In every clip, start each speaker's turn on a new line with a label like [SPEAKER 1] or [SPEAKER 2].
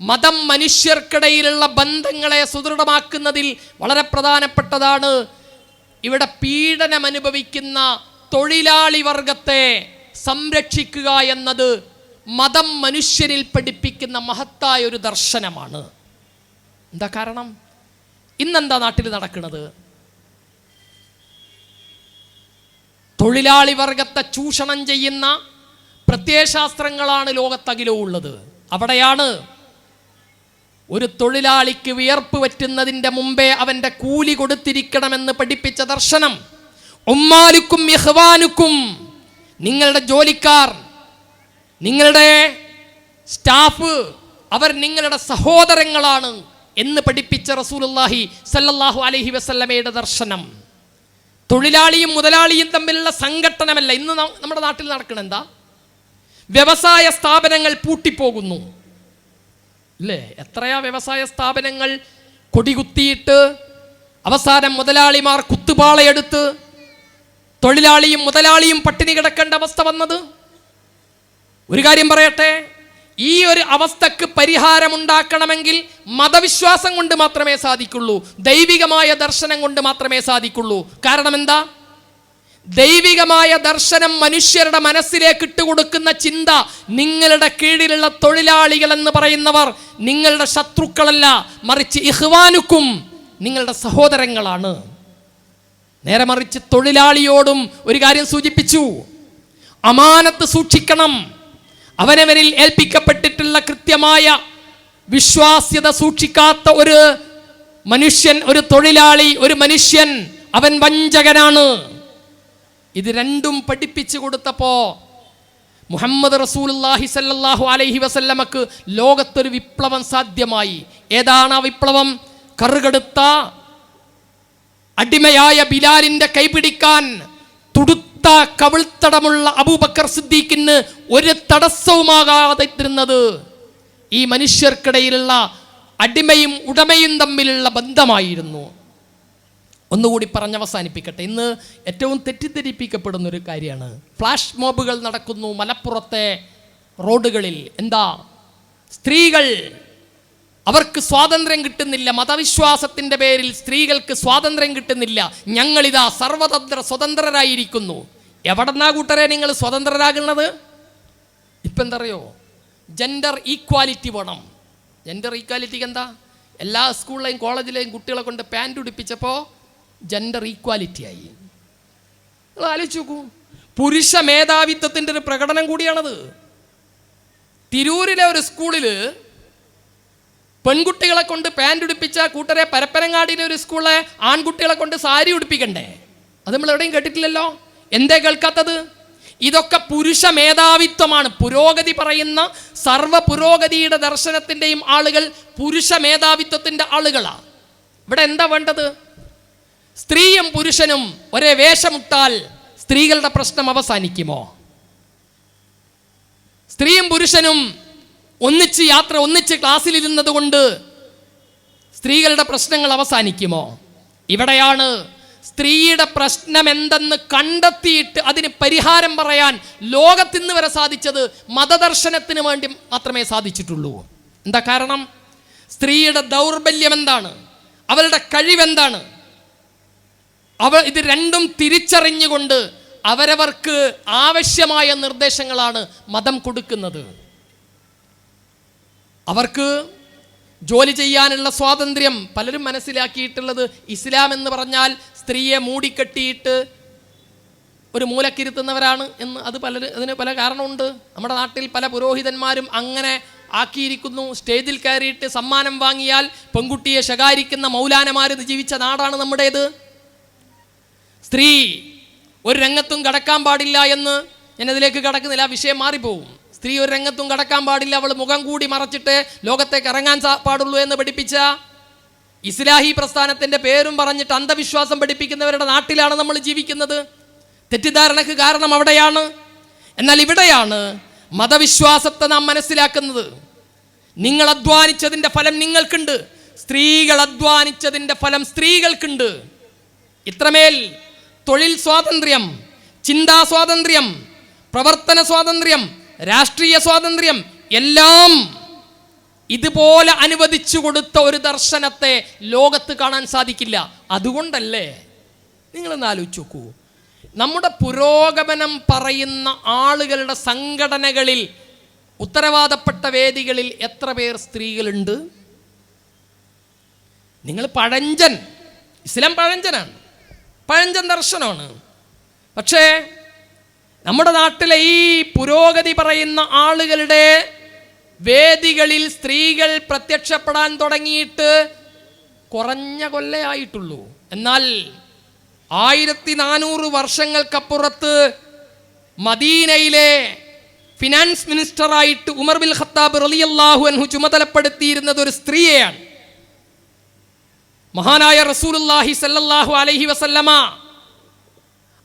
[SPEAKER 1] മതം മനുഷ്യർക്കിടയിലുള്ള ബന്ധങ്ങളെ സുദൃഢമാക്കുന്നതിൽ വളരെ പ്രധാനപ്പെട്ടതാണ്. ഇവിടെ പീഡനം അനുഭവിക്കുന്ന തൊഴിലാളി വർഗത്തെ സംരക്ഷിക്കുക എന്നത് മതം മനുഷ്യരിൽ പഠിപ്പിക്കുന്ന മഹത്തായ ഒരു ദർശനമാണ്. എന്താ കാരണം? ഇന്നെന്താ നാട്ടിൽ നടക്കുന്നത്? തൊഴിലാളി വർഗത്തെ ചൂഷണം ചെയ്യുന്ന പ്രത്യയശാസ്ത്രങ്ങളാണ് ലോകത്തകിലവും ഉള്ളത് അവിടെയാണ് ഒരു തൊഴിലാളിക്ക് വിയർപ്പ് പറ്റുന്നതിന്റെ മുമ്പേ അവന്റെ കൂലി കൊടുത്തിരിക്കണമെന്ന് പഠിപ്പിച്ച ദർശനം. ഉമ്മാലുക്കും യഹ്വാനുക്കും നിങ്ങളുടെ ജോലിക്കാർ നിങ്ങളുടെ സ്റ്റാഫ് അവർ നിങ്ങളുടെ സഹോദരങ്ങളാണ് എന്ന് പഠിപ്പിച്ച റസൂലുള്ളാഹി സല്ലല്ലാഹു അലഹി വസല്ലമയുടെ ദർശനം. തൊഴിലാളിയും മുതലാളിയും തമ്മിലുള്ള സംഘട്ടനമല്ല. ഇന്ന് നമ്മുടെ നാട്ടിൽ നടക്കണെന്താ വ്യവസായ സ്ഥാപനങ്ങൾ പൂട്ടിപ്പോകുന്നു. ഇല്ലേ? എത്രയാ വ്യവസായ സ്ഥാപനങ്ങൾ കൊടികുത്തിയിട്ട് അവസാനം മുതലാളിമാർ കുത്തുപാളയെടുത്ത് തൊഴിലാളിയും മുതലാളിയും പട്ടിണി കിടക്കേണ്ട അവസ്ഥ വന്നത്? ഒരു കാര്യം പറയട്ടെ ഈ ഒരു അവസ്ഥക്ക് പരിഹാരമുണ്ടാക്കണമെങ്കിൽ മതവിശ്വാസം കൊണ്ട് മാത്രമേ സാധിക്കുള്ളൂ. ദൈവികമായ ദർശനം കൊണ്ട് മാത്രമേ സാധിക്കുള്ളൂ. കാരണം എന്താ? ദൈവികമായ ദർശനം മനുഷ്യരുടെ മനസ്സിലേക്ക് ഇട്ടുകൊടുക്കുന്ന ചിന്ത നിങ്ങളുടെ കീഴിലുള്ള തൊഴിലാളികൾ എന്ന് പറയുന്നവർ നിങ്ങളുടെ ശത്രുക്കളല്ല മറിച്ച് ഇഹ്വാനുക്കും നിങ്ങളുടെ സഹോദരങ്ങളാണ്. നേരെ മറിച്ച് തൊഴിലാളിയോടും ഒരു കാര്യം സൂചിപ്പിച്ചു. അമാനത്ത് സൂക്ഷിക്കണം. അവനവരിൽ ഏൽപ്പിക്കപ്പെട്ടിട്ടുള്ള കൃത്യമായ വിശ്വാസ്യത സൂക്ഷിക്കാത്ത ഒരു മനുഷ്യൻ ഒരു തൊഴിലാളി ഒരു മനുഷ്യൻ അവൻ വഞ്ചകനാണ്. ഇത് രണ്ടും പഠിപ്പിച്ചു കൊടുത്തപ്പോ മുഹമ്മദ് റസൂലുള്ളാഹി സല്ലല്ലാഹു അലൈഹി വസല്ലമക്ക് ലോകത്തൊരു വിപ്ലവം സാധ്യമായി. ഏതാണ് ആ വിപ്ലവം? കറുകെടുത്ത അടിമയായ ബിലാലിന്റെ കൈപിടിക്കാൻ തുടുത്ത കവിൾത്തടമുള്ള അബൂബക്കർ സിദ്ദീഖിന് ഒരു തടസ്സവുമാകാതെ ഇരുന്നത് ഈ മനുഷ്യർക്കിടയിലുള്ള അടിമയും ഉടമയും തമ്മിലുള്ള ബന്ധമായിരുന്നു. ഒന്നുകൂടി പറഞ്ഞ് അവസാനിപ്പിക്കട്ടെ. ഇന്ന് ഏറ്റവും തെറ്റിദ്ധരിപ്പിക്കപ്പെടുന്ന ഒരു കാര്യമാണ്. ഫ്ലാഷ് മോബുകൾ നടക്കുന്നു മലപ്പുറത്തെ റോഡുകളിൽ. എന്താ? സ്ത്രീകൾ അവർക്ക് സ്വാതന്ത്ര്യം കിട്ടുന്നില്ല. മതവിശ്വാസത്തിന്റെ പേരിൽ സ്ത്രീകൾക്ക് സ്വാതന്ത്ര്യം കിട്ടുന്നില്ല. ഞങ്ങളിതാ സർവതന്ത്ര സ്വതന്ത്രരായിരിക്കുന്നു. എവിടെന്നാ കൂട്ടരെ നിങ്ങൾ സ്വതന്ത്രരാകുന്നത്? ഇപ്പം എന്താ അറിയോ ജെൻഡർ ഈക്വാലിറ്റി വേണം ജെൻഡർ ഈക്വാലിറ്റിക്ക് എന്താ? എല്ലാ സ്കൂളിലെയും കോളേജിലെയും കുട്ടികളെ കൊണ്ട് പാന്റ് ഉടുപ്പിച്ചപ്പോൾ ജെൻഡർ ഈക്വാലിറ്റി ആയി. നിങ്ങൾ ആലോചിച്ച് നോക്കൂ പുരുഷ മേധാവിത്വത്തിന്റെ ഒരു പ്രകടനം കൂടിയാണത്. തിരൂരിലെ ഒരു സ്കൂളിൽ പെൺകുട്ടികളെ കൊണ്ട് പാന്റ് ഉടുപ്പിച്ച കൂട്ടരെ പരപ്പനങ്ങാടിയിലെ ഒരു സ്കൂളിലെ ആൺകുട്ടികളെ കൊണ്ട് സാരി ഉടുപ്പിക്കണ്ടേ? അത് നമ്മൾ എവിടെയും കേട്ടിട്ടില്ലല്ലോ. എന്തേ കേൾക്കാത്തത്? ഇതൊക്കെ പുരുഷ മേധാവിത്വമാണ്. പുരോഗതി പറയുന്ന സർവ പുരോഗതിയുടെ ദർശനത്തിന്റെയും ആളുകൾ പുരുഷ മേധാവിത്വത്തിന്റെ ആളുകളാണ് ഇവിടെ എന്താ വേണ്ടത്? സ്ത്രീയും പുരുഷനും ഒരേ വേഷമിട്ടാൽ സ്ത്രീകളുടെ പ്രശ്നം അവസാനിക്കുമോ? സ്ത്രീയും പുരുഷനും ഒന്നിച്ച് യാത്ര ഒന്നിച്ച് ക്ലാസ്സിലിരുന്നത് കൊണ്ട് സ്ത്രീകളുടെ പ്രശ്നങ്ങൾ അവസാനിക്കുമോ? ഇവിടെയാണ് സ്ത്രീയുടെ പ്രശ്നം എന്തെന്ന് കണ്ടെത്തിയിട്ട് അതിന് പരിഹാരം പറയാൻ ലോകത്തിന്ന് വരെ സാധിച്ചത് മതദർശനത്തിന് വേണ്ടി മാത്രമേ സാധിച്ചിട്ടുള്ളൂ. എന്താ കാരണം? സ്ത്രീയുടെ ദൗർബല്യം എന്താണ് അവളുടെ കഴിവെന്താണ്? അവ ഇത് രണ്ടും തിരിച്ചറിഞ്ഞുകൊണ്ട് അവരവർക്ക് ആവശ്യമായ നിർദ്ദേശങ്ങളാണ് മതം കൊടുക്കുന്നത്. അവർക്ക് ജോലി ചെയ്യാനുള്ള സ്വാതന്ത്ര്യം പലരും മനസ്സിലാക്കിയിട്ടുള്ളത് ഇസ്ലാം എന്ന് പറഞ്ഞാൽ സ്ത്രീയെ മൂടിക്കെട്ടിയിട്ട് ഒരു മൂലക്കിരുത്തുന്നവരാണ് എന്ന് അത് പലര് അതിന് പല കാരണമുണ്ട്. നമ്മുടെ നാട്ടിൽ പല പുരോഹിതന്മാരും അങ്ങനെ ആക്കിയിരിക്കുന്നു. സ്റ്റേജിൽ കയറിയിട്ട് സമ്മാനം വാങ്ങിയാൽ പെൺകുട്ടിയെ ശകാരിക്കുന്ന മൗലാനമാരിത് ജീവിച്ച നാടാണ് നമ്മുടേത്. സ്ത്രീ ഒരു രംഗത്തും കടക്കാൻ പാടില്ല എന്ന് ഞാൻ അതിലേക്ക് കടക്കുന്നില്ല ആ വിഷയം മാറിപ്പോവും. സ്ത്രീ ഒരു രംഗത്തും കടക്കാൻ പാടില്ല അവൾ മുഖം കൂടി മറച്ചിട്ട് ലോകത്തേക്ക് ഇറങ്ങാൻ പാടുള്ളൂ എന്ന് പഠിപ്പിച്ച ഇസ്ലാഹി പ്രസ്ഥാനത്തിന്റെ പേരും പറഞ്ഞിട്ട് അന്ധവിശ്വാസം പഠിപ്പിക്കുന്നവരുടെ നാട്ടിലാണ് നമ്മൾ ജീവിക്കുന്നത്. തെറ്റിദ്ധാരണക്ക് കാരണം അവിടെയാണ്. എന്നാൽ ഇവിടെയാണ് മതവിശ്വാസത്തെ നാം മനസ്സിലാക്കുന്നത്. നിങ്ങൾ അധ്വാനിച്ചതിന്റെ ഫലം നിങ്ങൾക്കുണ്ട്. സ്ത്രീകൾ അധ്വാനിച്ചതിന്റെ ഫലം സ്ത്രീകൾക്കുണ്ട്. ഇത്രമേൽ തൊഴിൽ സ്വാതന്ത്ര്യം ചിന്താ സ്വാതന്ത്ര്യം പ്രവർത്തന സ്വാതന്ത്ര്യം രാഷ്ട്രീയ സ്വാതന്ത്ര്യം എല്ലാം ഇതുപോലെ അനുവദിച്ചു കൊടുത്ത ഒരു ദർശനത്തെ ലോകത്ത് കാണാൻ സാധിക്കില്ല. അതുകൊണ്ടല്ലേ? നിങ്ങളൊന്ന് ആലോചിച്ച് നോക്കൂ. നമ്മുടെ പുരോഗമനം പറയുന്ന ആളുകളുടെ സംഘടനകളിൽ ഉത്തരവാദപ്പെട്ട വേദികളിൽ എത്ര പേർ സ്ത്രീകളുണ്ട്? നിങ്ങൾ പഴഞ്ചൻ ഇസ്ലാം പഴഞ്ചനാണ്. പഴഞ്ചൻ ദർശനമാണ്. പക്ഷേ നമ്മുടെ നാട്ടിലെ ഈ പുരോഗതി പറയുന്ന ആളുകളുടെ വേദികളിൽ സ്ത്രീകൾ പ്രത്യക്ഷപ്പെടാൻ തുടങ്ങിയിട്ട് കുറഞ്ഞ കൊല്ലയായിട്ടുള്ളൂ എന്നാൽ ആയിരത്തി നാനൂറ് വർഷങ്ങൾക്കപ്പുറത്ത് മദീനയിലെ ഫിനാൻസ് മിനിസ്റ്ററായിട്ട് ഉമർ ബിൽ ഖത്താബ് റലിയല്ലാഹു അൻഹു ചുമതലപ്പെടുത്തിയിരുന്നത് ഒരു സ്ത്രീയെയാണ്. മഹാനായ റസൂലുല്ലാഹി സല്ലല്ലാഹു അലൈഹി വസല്ലമ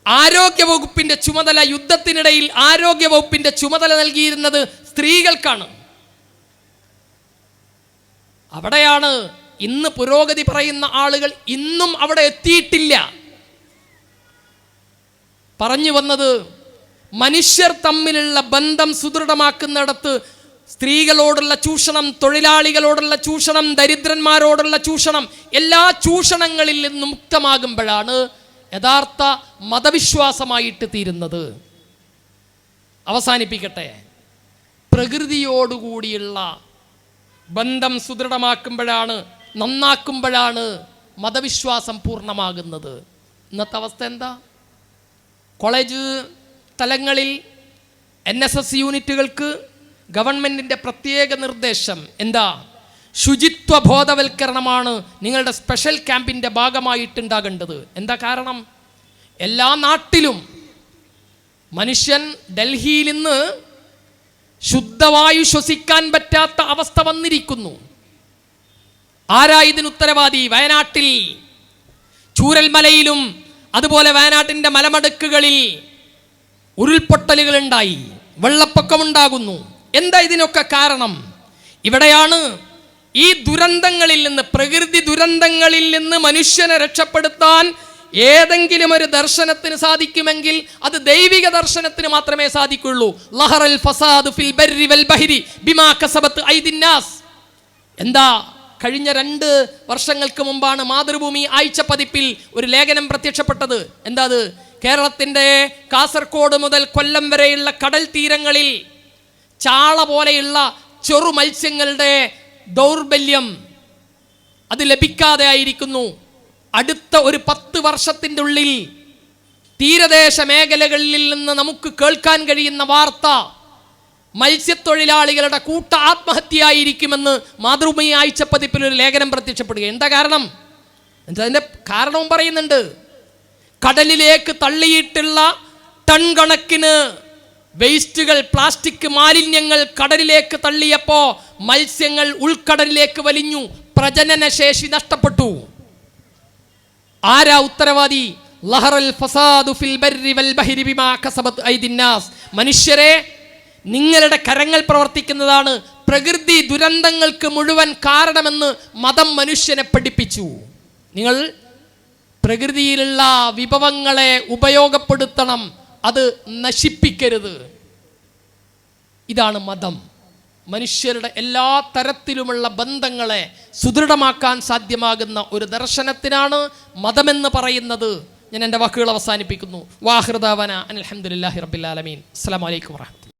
[SPEAKER 1] ആരോഗ്യ വകുപ്പിന്റെ ചുമതല യുദ്ധത്തിനിടയിൽ ആരോഗ്യ വകുപ്പിന്റെ ചുമതല നൽകിയിരുന്നത് സ്ത്രീകൾക്കാണ്. അവിടെയാണ് ഇന്ന് പുരോഗതി പറയുന്ന ആളുകൾ ഇന്നും അവിടെ എത്തിയിട്ടില്ല. പറഞ്ഞു വന്നത് മനുഷ്യർ തമ്മിലുള്ള ബന്ധം സുദൃഢമാക്കുന്നിടത്ത് സ്ത്രീകളോടുള്ള ചൂഷണം തൊഴിലാളികളോടുള്ള ചൂഷണം ദരിദ്രന്മാരോടുള്ള ചൂഷണം എല്ലാ ചൂഷണങ്ങളിൽ നിന്നും മുക്തമാകുമ്പോഴാണ് യഥാർത്ഥ മതവിശ്വാസമായിട്ട് തീരുന്നത്. അവസാനിപ്പിക്കട്ടെ. പ്രകൃതിയോടുകൂടിയുള്ള ബന്ധം സുദൃഢമാക്കുമ്പോഴാണ് നന്നാക്കുമ്പോഴാണ് മതവിശ്വാസം പൂർണമാകുന്നത്. ഇന്നത്തെ അവസ്ഥ എന്താ? കോളേജ് തലങ്ങളിൽ എൻ എസ് എസ് യൂണിറ്റുകൾക്ക് ഗവൺമെന്റിന്റെ പ്രത്യേക നിർദ്ദേശം എന്താ? ശുചിത്വ ബോധവൽക്കരണമാണ് നിങ്ങളുടെ സ്പെഷ്യൽ ക്യാമ്പിന്റെ ഭാഗമായിട്ടുണ്ടാകേണ്ടത്. എന്താ കാരണം? എല്ലാ നാട്ടിലും മനുഷ്യൻ ഡൽഹിയിൽ നിന്ന് ശുദ്ധവായു ശ്വസിക്കാൻ പറ്റാത്ത അവസ്ഥ വന്നിരിക്കുന്നു. ആരാ ഇതിന് ഉത്തരവാദി? വയനാട്ടിൽ ചൂരൽമലയിലും അതുപോലെ വയനാട്ടിന്റെ മലമടുക്കുകളിൽ ഉരുൾപൊട്ടലുകളുണ്ടായി വെള്ളപ്പൊക്കമുണ്ടാകുന്നു. എന്താ ഇതിനൊക്കെ കാരണം? ഇവിടെയാണ് ഈ ദുരന്തങ്ങളിൽ നിന്ന് പ്രകൃതി ദുരന്തങ്ങളിൽ നിന്ന് മനുഷ്യനെ രക്ഷപ്പെടുത്താൻ ഏതെങ്കിലും ഒരു ദർശനത്തിന് സാധിക്കുമെങ്കിൽ അത് ദൈവിക ദർശനത്തിന് മാത്രമേ സാധിക്കുള്ളൂ. ഫസാദ് ഫിൽ ബർരി വൽ ബഹരി ബിമാ കസബത്ത് ഐദിന്നാസ് എന്താ? കഴിഞ്ഞ രണ്ട് വർഷങ്ങൾക്ക് മുമ്പാണ് മാതൃഭൂമി ആഴ്ച പതിപ്പിൽ ഒരു ലേഖനം പ്രത്യക്ഷപ്പെട്ടത്. എന്താ അത്? കേരളത്തിന്റെ കാസർഗോഡ് മുതൽ കൊല്ലം വരെയുള്ള കടൽ തീരങ്ങളിൽ ചാള പോലെയുള്ള ചെറു മത്സ്യങ്ങളുടെ ദൗർബല്യം അത് ലഭിക്കാതെ ആയിരിക്കുന്നു. അടുത്ത ഒരു പത്ത് വർഷത്തിന്റെ ഉള്ളിൽ തീരദേശ മേഖലകളിൽ നിന്ന് നമുക്ക് കേൾക്കാൻ കഴിയുന്ന വാർത്ത മത്സ്യത്തൊഴിലാളികളുടെ കൂട്ട ആത്മഹത്യയായിരിക്കുമെന്ന് മാതൃഭൂമി ആഴ്ചപ്പതിപ്പിൽ ഒരു ലേഖനം പ്രത്യക്ഷപ്പെടുക എന്താ കാരണം? അതിന്റെ കാരണവും പറയുന്നുണ്ട്. കടലിലേക്ക് തള്ളിയിട്ടുള്ള ടൺ കണക്കിന് വേസ്റ്റുകൾ പ്ലാസ്റ്റിക് മാലിന്യങ്ങൾ കടലിലേക്ക് തള്ളിയപ്പോൾ മത്സ്യങ്ങൾ ഉൾക്കടലിലേക്ക് വലിഞ്ഞു. പ്രജനന ശേഷി നഷ്ടപ്പെട്ടു. ആരാ ഉത്തരവാദി? ഫസാദു ഫിൽ ബർരി മനുഷ്യരെ നിങ്ങളുടെ കരങ്ങൾ പ്രവർത്തിക്കുന്നതാണ് പ്രകൃതി ദുരന്തങ്ങൾക്ക് മുഴുവൻ കാരണമെന്ന് മതം മനുഷ്യനെ പഠിപ്പിച്ചു. നിങ്ങൾ പ്രകൃതിയിലുള്ള വിഭവങ്ങളെ ഉപയോഗപ്പെടുത്തണം. അത് നശിപ്പിക്കരുത്. ഇതാണ് മതം. മനുഷ്യരുടെ എല്ലാ തരത്തിലുമുള്ള ബന്ധങ്ങളെ സുദൃഢമാക്കാൻ സാധ്യമാകുന്ന ഒരു ദർശനത്തിനാണ് മതമെന്ന് പറയുന്നത്. ഞാൻ എന്റെ വാക്കുകൾ അവസാനിപ്പിക്കുന്നു. വാഹൃദാവന അലഹമുല്ലാഹി റബിലാലമീൻ അസ്സാം വലൈക്കും വാഹമത്ത്